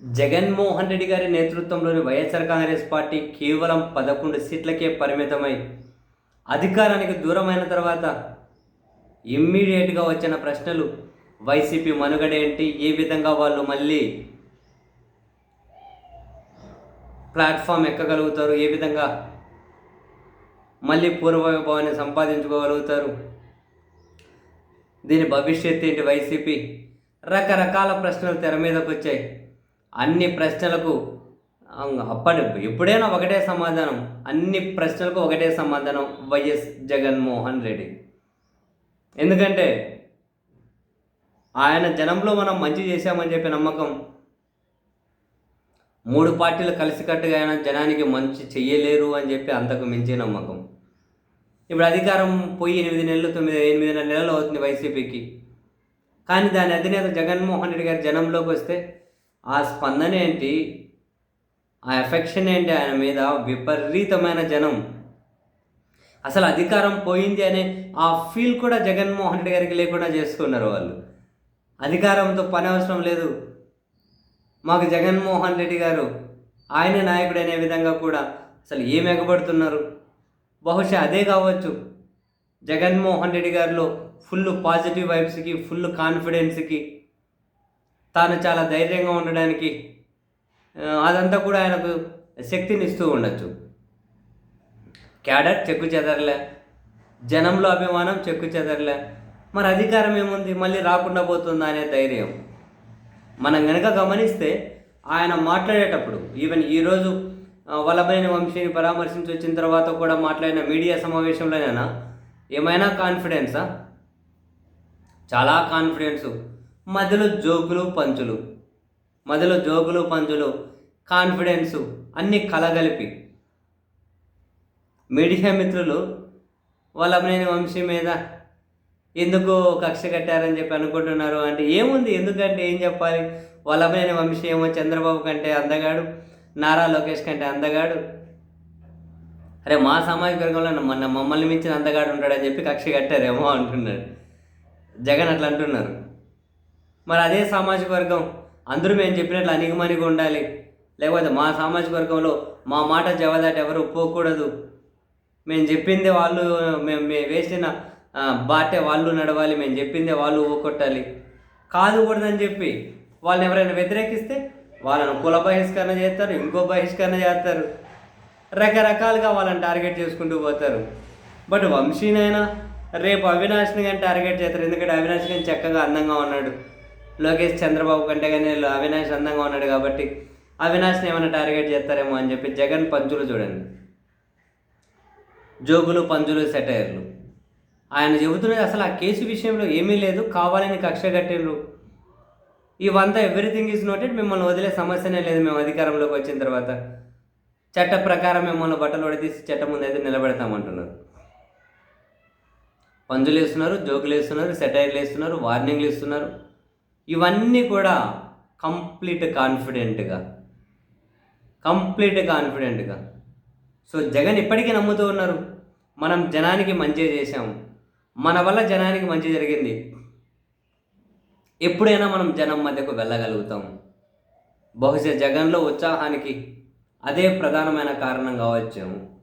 జగన్మోహన్ రెడ్డి గారి నేతృత్వంలోని వైఎస్ఆర్ కాంగ్రెస్ పార్టీ కేవలం పదకొండు సీట్లకే పరిమితమై అధికారానికి దూరమైన తర్వాత ఇమ్మీడియట్గా వచ్చిన ప్రశ్నలు వైసీపీ మనుగడ ఏంటి? ఏ విధంగా వాళ్ళు మళ్ళీ ప్లాట్ఫామ్ ఎక్కగలుగుతారు? ఏ విధంగా మళ్ళీ పూర్వవైభవాన్ని సంపాదించుకోగలుగుతారు? దీని భవిష్యత్తు ఏంటి? వైసీపీ రకరకాల ప్రశ్నలు తెర మీదకు వచ్చాయి అన్ని ప్రశ్నలకు అప్పటి ఎప్పుడైనా ఒకటే సమాధానం. అన్ని ప్రశ్నలకు ఒకటే సమాధానం వైఎస్ జగన్మోహన్ రెడ్డి. ఎందుకంటే ఆయన జనంలో మనం మంచి చేశామని చెప్పి నమ్మకం. మూడు పార్టీలు కలిసికట్టుగా ఆయన జనానికి మంచి చెయ్యలేరు అని చెప్పి అంతకు మించి నమ్మకం. ఇప్పుడు అధికారం పోయి ఎనిమిది నెలలు తొమ్మిది ఎనిమిదిన్నర నెలలు అవుతుంది వైసీపీకి. కానీ దాని అధినేత జగన్మోహన్ రెడ్డి గారి జనంలోకి వస్తే ఆ స్పందన ఏంటి? ఆ ఎఫెక్షన్ ఏంటి ఆయన మీద? విపరీతమైన జనం. అసలు అధికారం పోయింది అనే ఆ ఫీల్ కూడా జగన్మోహన్ రెడ్డి గారికి లేకుండా చేసుకున్నారు వాళ్ళు. అధికారంతో పని అవసరం లేదు. మాకు జగన్మోహన్ రెడ్డి గారు ఆయన నాయకుడు అనే విధంగా కూడా అసలు ఏం ఎగబడుతున్నారు? బహుశా అదే కావచ్చు. జగన్మోహన్ రెడ్డి గారిలో ఫుల్ పాజిటివ్ వైబ్స్కి ఫుల్ కాన్ఫిడెన్స్కి తాను చాలా ధైర్యంగా ఉండడానికి అదంతా కూడా ఆయనకు శక్తిని ఇస్తూ ఉండొచ్చు. క్యాడర్ చెక్కు చెదరలే. జనంలో అభిమానం చెక్కు చెదరలే. మరి అధికారం ఏముంది? మళ్ళీ రాకుండా పోతుందా అనే ధైర్యం. మనం కనుక గమనిస్తే ఆయన మాట్లాడేటప్పుడు ఈవెన్ ఈరోజు వల్లభైన వంశీని పరామర్శించి వచ్చిన తర్వాత కూడా మాట్లాడిన మీడియా సమావేశంలోనైనా ఏమైనా కాన్ఫిడెన్సా చాలా కాన్ఫిడెన్స్ మధ్యలో జోకులు పంచులు. మధ్యలో జోకులు పంచులు కాన్ఫిడెన్సు అన్నీ కలగలిపి. మీడియా మిత్రులు వల్లభనేని వంశీ మీద ఎందుకు కక్ష కట్టారని చెప్పి అనుకుంటున్నారు అంటే ఏముంది? ఎందుకంటే ఏం చెప్పాలి? వల్లభనేని వంశీ ఏమో చంద్రబాబు కంటే అందగాడు నారా లోకేష్ కంటే అందగాడు. అరే మా సామాజిక వర్గంలో మన మమ్మల్ని మించిన అందగాడు ఉంటాడని చెప్పి కక్ష కట్టారేమో అంటున్నారు. జగన్ అట్లా అంటున్నారు. మరి అదే సామాజిక వర్గం అందరూ మేము చెప్పినట్లు అనిగమనిగా ఉండాలి. లేకపోతే మా సామాజిక వర్గంలో మా మాట జవదాట ఎవరు ఒప్పుకోకూడదు మేము చెప్పిందే వాళ్ళు మేము మేము వేసిన బాటే వాళ్ళు నడవాలి మేము చెప్పిందే వాళ్ళు ఊకొట్టాలి. కాదుకూడదని చెప్పి వాళ్ళని ఎవరైనా వ్యతిరేకిస్తే వాళ్ళను కుల బహిష్కరణ చేస్తారు ఇంకో బహిష్కరణ చేస్తారు. రకరకాలుగా వాళ్ళని టార్గెట్ చేసుకుంటూ పోతారు. బట్ వంశీనైనా రేపు అవినాష్ని కానీ టార్గెట్ చేస్తారు. ఎందుకంటే అవినాష్ కానీ చక్కగా అందంగా ఉన్నాడు. లోకేష్ చంద్రబాబు కంటే కానీ అవినాష్ అందంగా ఉన్నాడు కాబట్టి అవినాష్ని ఏమైనా టార్గెట్ చేస్తారేమో అని చెప్పి జగన్ పంచులు చూడండి. జోగులు పంజులు సెటైర్లు. ఆయన చెబుతున్నది అసలు ఆ కేసు విషయంలో ఏమీ లేదు కావాలని కక్ష కట్టిండ్రు. ఇవంతా ఎవ్రీథింగ్ ఈజ్ నోటెడ్ మిమ్మల్ని వదిలే సమస్యనే లేదు మేము అధికారంలోకి వచ్చిన తర్వాత. చట్ట ప్రకారం మిమ్మల్ని బట్టలు వడదీసి చట్టం ముందు అయితే నిలబెడతామంటున్నారు. పంజులు వేస్తున్నారు జోకులు వేస్తున్నారు సెటైర్లు వేస్తున్నారు వార్నింగ్లు ఇస్తున్నారు. ఇవన్నీ కూడా కంప్లీట్ కాన్ఫిడెంట్గా కంప్లీట్ కాన్ఫిడెంట్గా. సో జగన్ ఇప్పటికీ నమ్ముతూ ఉన్నారు. మనం జనానికి మంచి చేశాము మన వల్ల జనానికి మంచి జరిగింది. ఎప్పుడైనా మనం జనం మధ్యకు వెళ్ళగలుగుతాం. బహుశా జగన్లో ఉత్సాహానికి అదే ప్రధానమైన కారణం కావచ్చేమో